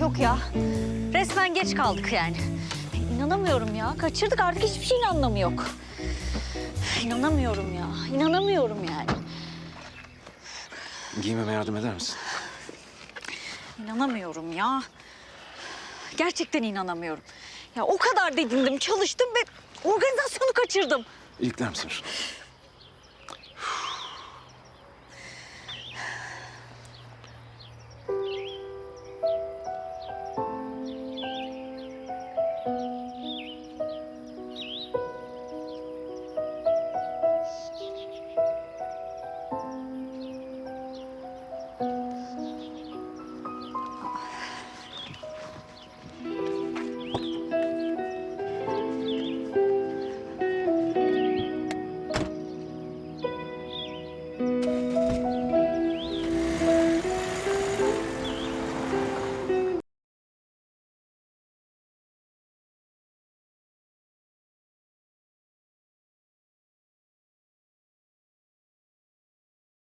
Yok ya. Resmen geç kaldık yani. İnanamıyorum ya. Kaçırdık artık hiçbir şeyin anlamı yok. İnanamıyorum ya. İnanamıyorum yani. Giymeme yardım eder misin? İnanamıyorum ya. Gerçekten inanamıyorum. Ya o kadar dedindim, çalıştım ve organizasyonu kaçırdım. İlikler misin?